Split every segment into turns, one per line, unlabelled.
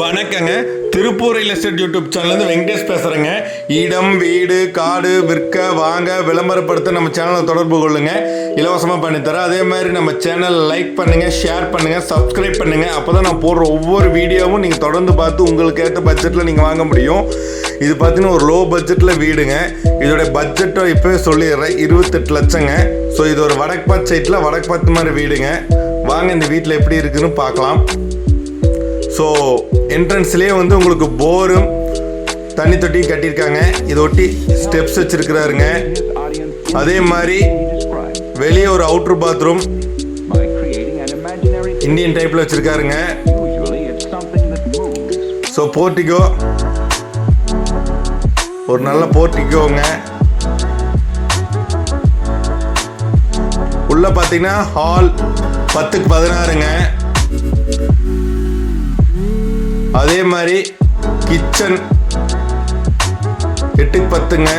வணக்கங்க. Tiruppur real estate YouTube சேனல்லேருந்து வெங்கடேஷ் பேசுகிறேங்க இடம் வீடு காடு விற்க வாங்க விளம்பரப்படுத்த நம்ம சேனலை தொடர்பு கொள்ளுங்க. இலவசமாக பண்ணித்தரேன். அதே மாதிரி நம்ம சேனல் லைக் பண்ணுங்கள் ஷேர் பண்ணுங்கள் சப்ஸ்கிரைப் பண்ணுங்கள் அப்போ தான் நான் போடுற ஒவ்வொரு வீடியோவும் நீங்கள் தொடர்ந்து பார்த்து உங்களுக்கு ஏற்ற பட்ஜெட்டில் நீங்கள் வாங்க முடியும். இது பார்த்தீங்கன்னா ஒரு லோ பட்ஜெட்டில் வீடுங்க. இதோட பட்ஜெட்டை இப்போவே சொல்லிடுறேன். இருபத்தெட்டு லட்சங்க. ஸோ இது ஒரு வடக்கு பாத் சைட்டில் வடக்கு பாத்து மாதிரி வீடுங்க. வாங்க இந்த வீட்டில் எப்படி இருக்குதுன்னு பார்க்கலாம். ஸோ என்ட்ரன்ஸ்லேயே வந்து உங்களுக்கு போரும் தண்ணி தொட்டி கட்டியிருக்காங்க. இதை ஒட்டி ஸ்டெப்ஸ் வச்சுருக்கிறாருங்க. அதே மாதிரி வெளியே ஒரு அவுட்ரு பாத்ரூம் இந்தியன் டைப்பில் வச்சுருக்காருங்க. ஸோ போர்ட்டிகோ ஒரு நல்ல போர்ட்டிகோங்க உள்ள பார்த்தீங்கன்னா ஹால் பத்துக்கு பதினாறுங்க. அதே மாதிரி கிச்சன் எட்டுக்கு பத்துங்க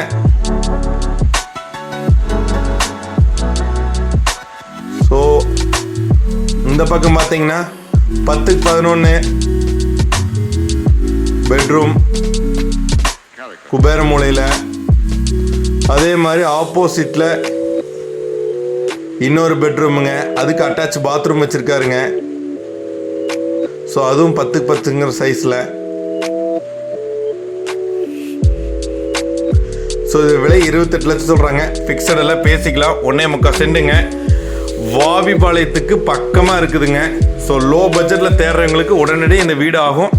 ஸோ இந்த பக்கம் பார்த்தீங்கன்னா பத்துக்கு பதினொன்று பெட்ரூம் குபேர மூலையில். அதே மாதிரி ஆப்போசிட்டில் இன்னொரு பெட்ரூமுங்க அதுக்கு அட்டாச் பாத்ரூம் வச்சுருக்காருங்க. ஸோ அதுவும் பத்துக்கு பத்துங்கிற சைஸில் ஸோ இது விலை இருபத்தெட்டு லட்சம் சொல்கிறாங்க ஃபிக்ஸடெல்லாம் பேசிக்கலாம். ஒன்றே முக்கால் செண்டுங்க வாவிபாளையத்துக்கு பக்கமாக இருக்குதுங்க. ஸோ லோ பட்ஜெட்டில் தேடுறவங்களுக்கு உடனடி இந்த வீடு ஆகும்.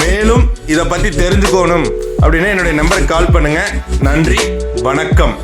மேலும் இதை பற்றி தெரிஞ்சுக்கணும் அப்படின்னா என்னுடைய நம்பருக்கு கால் பண்ணுங்கள் நன்றி வணக்கம்.